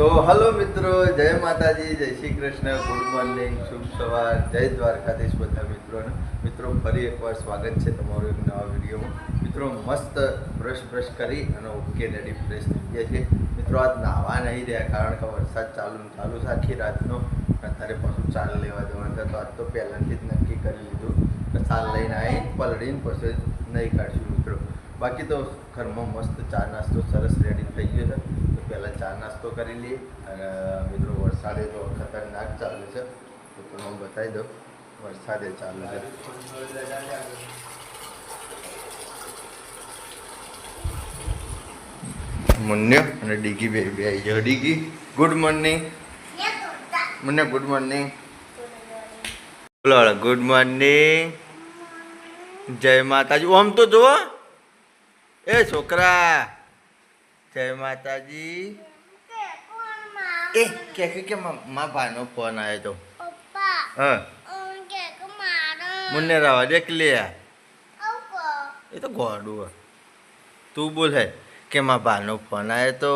તો હલો મિત્રો, જય માતાજી, જય શ્રી કૃષ્ણ, ગુડ મોર્નિંગ, શુભ સવાર, જય દ્વારકાધીશ બધા મિત્રોને. મિત્રો, ફરી એકવાર સ્વાગત છે તમારું એક નવા વિડીયોમાં. મિત્રો, મસ્ત બ્રશ બ્રશ કરી અને ઓકે રેડી ફ્રેશ થઈ ગયા છે મિત્રો, આજ નાહવા નહીં રહ્યા કારણ કે વરસાદ ચાલુ ચાલુ છે. આખી રાતનો અત્યારે પાછું ચાલ લેવા જવાનું છે. તો આજ તો પહેલાંથી જ નક્કી કરી લીધું કે ચાલ લઈને આવી પલળીને પછી નહીં કાઢશું મિત્રો. બાકી તો ઘરમાં મસ્ત ચા નાસ્તો સરસ રેડી થઈ ગયો છે. પહેલાં ચા નાસ્તો કરી લઈએ અને મિત્રો વરસાદે તો ખતરનાક ચાલે છે. તો તમે બતાવી દઉં વરસાદે ચાલે છે. મુન્યો અને ડીગી બે બે આવી જાઓ ડીગી, ગુડ મોર્નિંગ. મને ગુડ મોર્નિંગ. બોલો ગુડ મોર્નિંગ. જય માતાજી. ઓમ તો જુઓ. એ છોકરા. જય માતાજી. એ કે કે કે મા ભાનો ફોન આવ્યો તો. હા. મુન્ને રાવા દેખ લે એ તો ગોડું હે. તું બોલ હે કે મા ભાનો ફોન આવ્યો તો.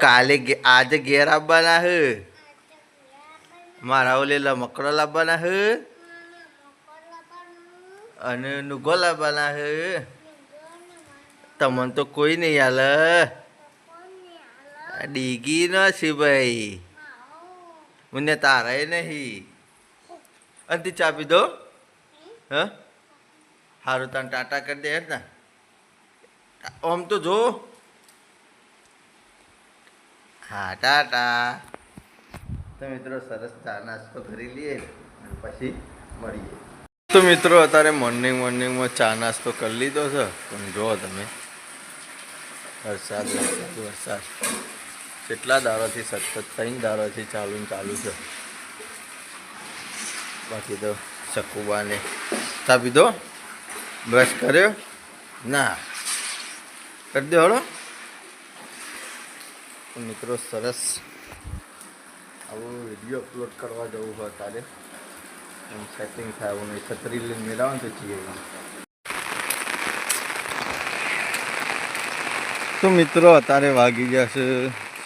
કાલે આજે ઘેર આવવાના હે? મારા ઓલે લમકડો લાવવાના હે? અને નુગો લાવવાના હે? તમને તો કોઈ નહીં હાલે. ડીગી ન છે ભાઈ. મને તારાય નહીં. અને તી ચા પીધો? હ? સારું તને ટાટા કરી દે ને આમ તો જો. હા, ટાટા. તો મિત્રો સરસ ચા નાસ્તો કરી લઈએ પછી મળીએ. તો મિત્રો, અત્યારે મોર્નિંગ મોર્નિંગમાં ચા નાસ્તો કરી લીધો છે. પણ જુઓ તમે. વરસાદ વરસાદ વરસાદ. કેટલા દારોથી સતત, ત્રણ દારોથી ચાલુ ચાલુ છે. બાકી તો શકુબાને ચા પીધો બ્રશ કર્યો? ના. કરી દો હળો. મિત્રો સરસ આવો વીડિયો અપલોડ કરવા જવું હોય તારે. સેટિંગ થાય એવું નહીં. છત્રી લઈને મેળવવાનું તો જઈએ તો મિત્રો, અત્યારે વાગી ગયા છે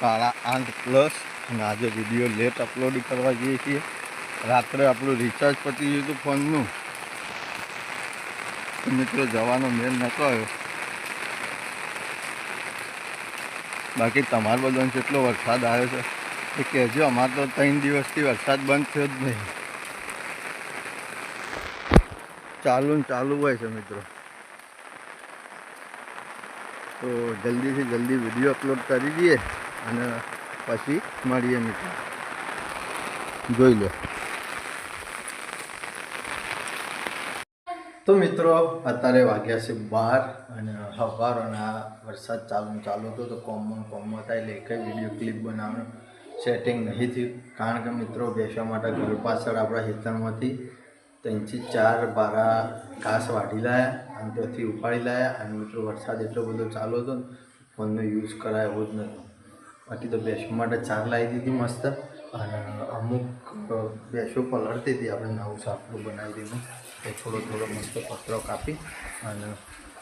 સાડા આઠ પ્લસ અને આજે વીડિયો લેટ અપલોડ કરવા જઈએ છીએ. રાત્રે આપણું રિચાર્જ પતી ગયું હતું ફોનનું. મિત્રો, જવાનો મેલ નહોતો આવ્યો. બાકી તમારો બધાને કેટલો વરસાદ આવ્યો છે, એ કહેજો, અમારે તો ત્રણ દિવસથી વરસાદ બંધ થયો જ નહીં. ચાલુ ને ચાલુ હોય છે મિત્રો. તો જલ્દીથી જલ્દી વીડિયો અપલોડ કરી દઈએ અને પછી મળીએ મિત્રો. જોઈ લો. તો મિત્રો, અત્યારે વાગ્યા છે બાર અને સવારના વરસાદ ચાલુ ચાલુ હતો તો કોમમાં કોમમાં હતા એટલે કંઈ વીડિયો ક્લિપ બનાવવાનું સેટિંગ નહીં થયું. કારણ કે મિત્રો, બેસવા માટે ઘર પાછળ આપણા ખેતરમાંથી ત્રણથી ચાર બારા ઘાસ વાઢી લાયા. ત્યાંથી ઉપાડી લાયા અને મિત્રો વરસાદ એટલો બધો ચાલુ હતો ને, ફોનનો યુઝ કરાય જ નહોતો. બાકી તો બેસવા માટે ચાર લાવી દીધી મસ્ત. અને અમુક બેસો પલળતી હતી. આપણે નવું સાપડું બનાવી દીધું. એ થોડો થોડો મસ્ત પતરો કાપી અને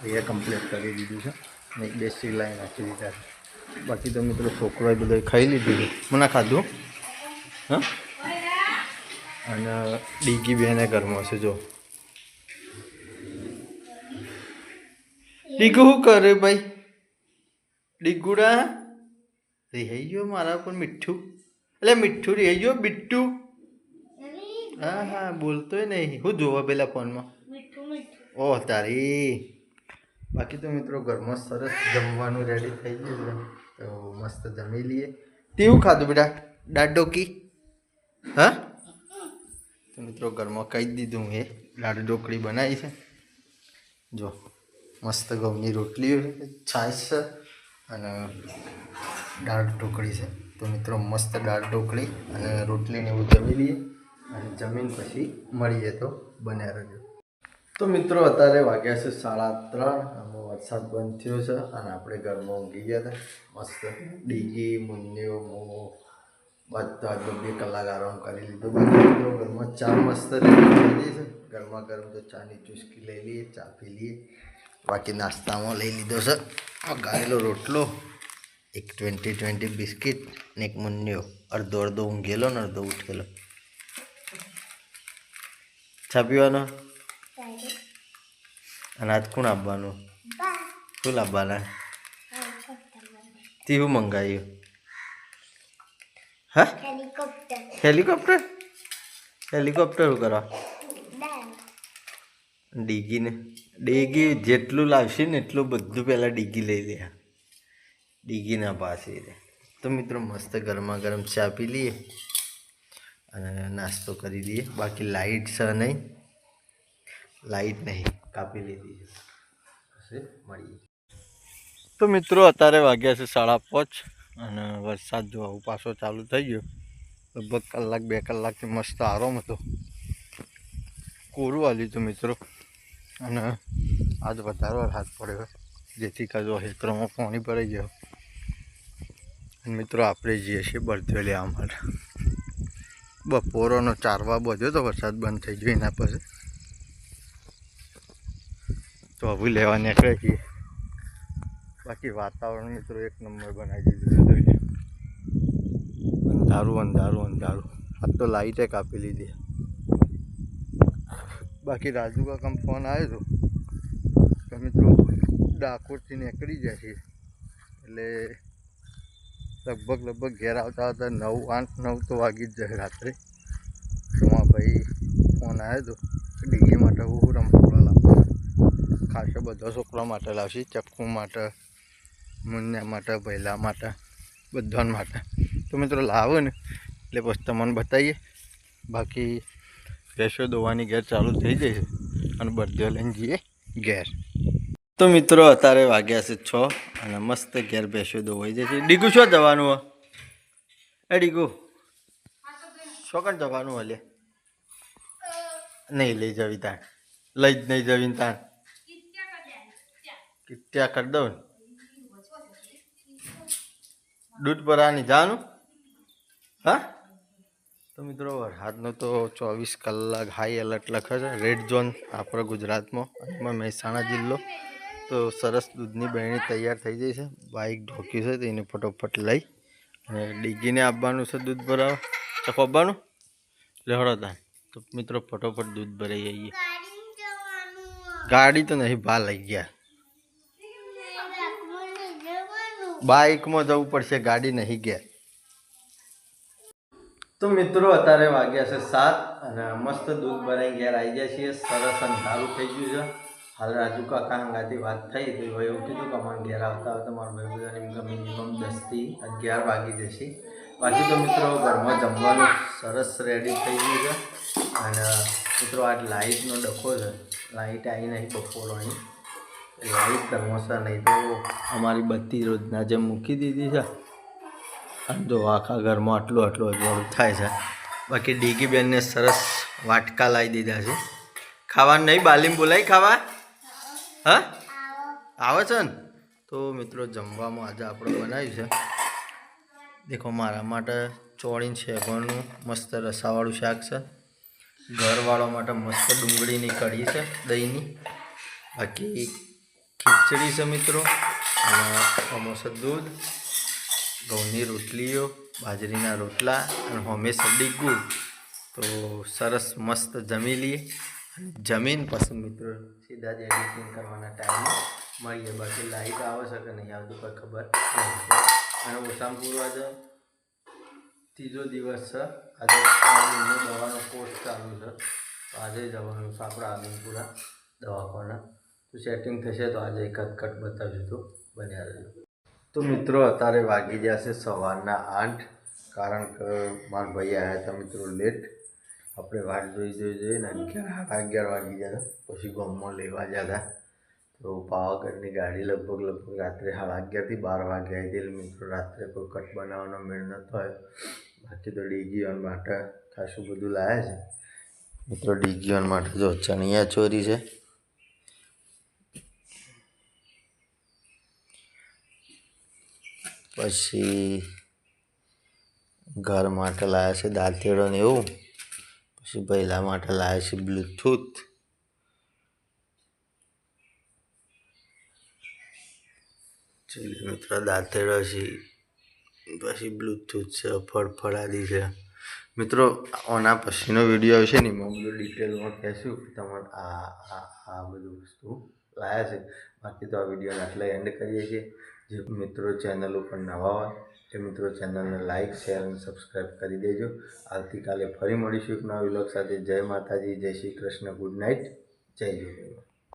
એ કમ્પ્લીટ કરી દીધું છે. અને એક બે સિલાઈ નાખી દીધા છે. બાકી તો મિત્રો છોકરોએ બધું ખાઈ લીધું મને ખાધું, હા? અને ડીગી બેને ઘરમાં છે, જો. ડીગુ શું કરે ભાઈ? ડીગુડા રહી ગયો મારા ઉપર મીઠું. એટલે મીઠું રહી ગયો બિટ્ટુ. હા હા બોલતોય નહીં. હું જોવા પેલા ફોનમાં? ઓહ તારી. બાકી તો મિત્રો ઘરમાં સરસ જમવાનું રેડી થઈ ગયું તો મસ્ત જમી લઈએ. તેવું ખાધું બેટા? દાળ ડોકી હા? તો મિત્રો ઘરમાં કહી દીધું એ. દાળ ઢોકળી બનાવી છે. જો. મસ્ત ઘઉંની રોટલી છાશ છે અને દાળ ઢોકળી છે. તો મિત્રો મસ્ત દાળ ઢોકળી અને રોટલીને એવું જમી લઈએ અને જમીન પછી મળીએ તો બન્યા રહેજો. તો મિત્રો અત્યારે વાગ્યા છે સાડા ત્રણ, આમાં વરસાદ બંધ થયો છે અને આપણે ઘરમાં ઊંઘી ગયા હતા. મસ્ત ડીગી મુન્યો મો બધા જ બે કલાક આરામ કરી લીધો. મિત્રો ઘરમાં ચા મસ્ત થઈ છે. ગરમા ગરમ તો ચાની ચુસ્કી લઈ લઈએ, ચા પી લઈએ. બાકી નાસ્તામાં લઈ લીધો છે. ગાળેલો રોટલો એક ટ્વેન્ટી ટ્વેન્ટી બિસ્કિટ ને એક મુન્યો. અડધો અડધો ઊંઘેલો ને અડધો ઉઠેલો. ચા પીવાનો? અને આજ કોણ આપવાનું? શું લાવવાના? તે શું મંગાવ્યું હા? હેલિકોપ્ટર. હેલિકોપ્ટર કરવા ડીગીને. ડીગી જેટલું લાવશે ને એટલું બધું પહેલાં ડીગી લઈ લે. ડીગીના પાસે તો મિત્રો મસ્ત ગરમા ગરમ ચા પી લઈએ અને નાસ્તો કરી દઈએ બાકી લાઈટ છે નહીં. લાઈટ નહીં. કાપી લીધી છે મળીએ. તો મિત્રો અત્યારે વાગ્યા છે સાડા પાંચ અને વરસાદ જો આવું પાછો ચાલુ થઈ ગયો. લગભગ કલાક બે કલાકથી મસ્ત આરામ હતો. કોરું આવ્યું હતું મિત્રો? અને આજ વધારે હાથ પડ્યો. જેથી કાજો હેતરોમાં પાણી ભરાઈ ગયો. અને મિત્રો, આપણે જઈએ છીએ બળદિયો લેવા માટે બપોરોનો ચારવા બધ્યો તો વરસાદ બંધ થઈ ગયો એના પછી તો હવે લેવા નીકળે છીએ. બાકી વાતાવરણ મિત્રો એક નંબર બનાવી દીધું. અંધારું અંધારું અંધારું. આ તો લાઈટે કાપી લીધી. બાકી રાજુ કાકામ ફોન આવ્યો હતો કે મિત્રો ડાકોરથી નીકળી જાય છે. એટલે લગભગ લગભગ ઘેર આવતા આવતા નવ, આઠ, નવ તો વાગી જ જાય રાત્રે. તો ભાઈ ફોન આવ્યો હતો ડીગી માટે હું રમકડા લાવતો ખાસો બધા છોકરા માટે લાવશે, ચક્કુ માટે, મુન્યા માટે, ભૈલા માટે, બધાને માટે. તો મિત્રો લાવો ને, એટલે પછી તમને બતાવીએ. બાકી ભેંસો દોવાની ઘેર ચાલુ થઈ જાય છે અને બધો લઈને જઈએ ઘેર. તો મિત્રો અત્યારે વાગ્યા છે છ અને મસ્ત ઘેર ભેંસો દોવાઈ જાય છે ડીગુ શું જવાનું એ ડીગુ. શું જવાનું હલે નહીં, લઈ જવી તાણ. લઈ જ નહીં જવી તાણ. ત્યાં કરી દઉં દૂધ આની જવાનું હા? તો મિત્રો વરસાદનો તો ચોવીસ કલાક હાઈ એલર્ટ લખે છે. રેડ ઝોન આપણા ગુજરાતમાં એમાં મહેસાણા જિલ્લો. તો સરસ દૂધની બહેણી તૈયાર થઈ જાય છે. બાઇક ઢોકી છે, તો એને ફટોફટ લઈ અને ડીગીને આપવાનું છે દૂધ ભરાવા. ચક આપવાનું લેહડો તા તો મિત્રો, ફટોફટ દૂધ ભરાઈ જઈએ ગાડી તો નહીં, ભા લઈ ગયા. બાઇકમાં જવું પડશે, ગાડી નહીં ગયા. તો મિત્રો, અત્યારે વાગ્યા છે સાત અને મસ્ત દૂધ ભરાઈ ઘેર આવી ગયા છીએ. સરસ અને સારું થઈ ગયું છે. હાલ રાજુ કાકા હંગાથી વાત થઈ, તો ભાઈ એવું કીધું કે અમારે ઘેર આવતા તો મારા ભાઈ બધાને મિનિમમ દસથી અગિયાર વાગી જશે. બાકી તો મિત્રો, ઘરમાં જમવાનું સરસ રેડી થઈ ગયું છે. અને મિત્રો આજ લાઇટનો ડખો છે. લાઇટ આવી નહીં બપોરોની. લાઇટ ઘરમાં નહીં તો અમારી બત્તી રોજના જેમ મૂકી દીધી છે. અને જો આખા ઘરમાં આટલું આટલું અજવાળું થાય છે. બાકી ડીગી બેનને સરસ વાટકા લાવી દીધા છે. ખાવાનું નહીં? બાલીમ બોલાય ખાવા? હા? આવે છે ને? તો મિત્રો જમવામાં આજે આપણે બનાવ્યું છે. દેખો, મારા માટે ચોળીન શેગવાનું મસ્ત રસાવાળું શાક છે. ઘરવાળા માટે મસ્ત ડુંગળીની કઢી છે, દહીંની. બાકી ખીચડી છે મિત્રો. અને સમોસા દૂધ. ઘઉંની રોટલીઓ, બાજરીના રોટલા અને હંમેશા ડીગું. તો સરસ મસ્ત જમી લઈએ. અને જમીન પછી મિત્રો સીધા જ એડિટિંગ કરવાના ટાઈમે મળીએ. બાકી લાઈટ આવશે કે નહીં, આવતું કોઈ ખબર અને ઓછામાં પૂરવા આજે ત્રીજો દિવસ છે. આજે દવાનો કોર્સ ચાલુ છે. તો આજે જવાનું છે આપણા આમીનપુરા દવાખાના. તો સેટિંગ થશે તો આજે એકાદ કટ બતાવ્યું તો. બન્યા રહેજો. તો મિત્રો, અત્યારે વાગી છે સવારના આઠ, કારણ કે મારા ભાઈ આવ્યા હતા મિત્રો લેટ આપણે વાટ જોઈ જોઈ જોઈને અગિયાર સાડા અગિયાર વાગી ગયા પછી ગામમાં લેવા જતા તો. પાવાગઢની ગાડી લગભગ લગભગ રાત્રે સાડા અગિયારથી બાર વાગે આવી હતી મિત્રો. રાત્રે કોઈ કટ બનાવવાનો મેળ નહોતો આવ્યો બાકી તો ડીગીઓન માટે ખાસું બધું લાયા છે. મિત્રો ડીગીઓન માટે જો ચણિયા ચોરી છે. પછી ઘર માટે લાવ્યા છે દાંતેડો ને એવું. પછી પહેલા માટે લાવ્યા છે બ્લૂટૂથ. મિત્રો, દાંતેડો છે. પછી બ્લૂટૂથ છે ફળફળાદી છે. મિત્રો આના પછીનો વીડિયો આવશે ને, એમાં બધું ડિટેલમાં કહેશું કે તમારે આ આ આ બધું વસ્તુ લાયા છે. બાકી તો આ વિડીયોને આટલા એન્ડ કરીએ છીએ. જે મિત્રો ચેનલ ઉપર નવા હોય એ મિત્રો ચેનલને લાઇક શેર અને સબસ્ક્રાઈબ કરી દેજો. આવતીકાલે ફરી મળીશું એક નવા વિલોક સાથે. જય માતાજી, જય શ્રી કૃષ્ણ. ગુડ નાઇટ જય જોગીમાં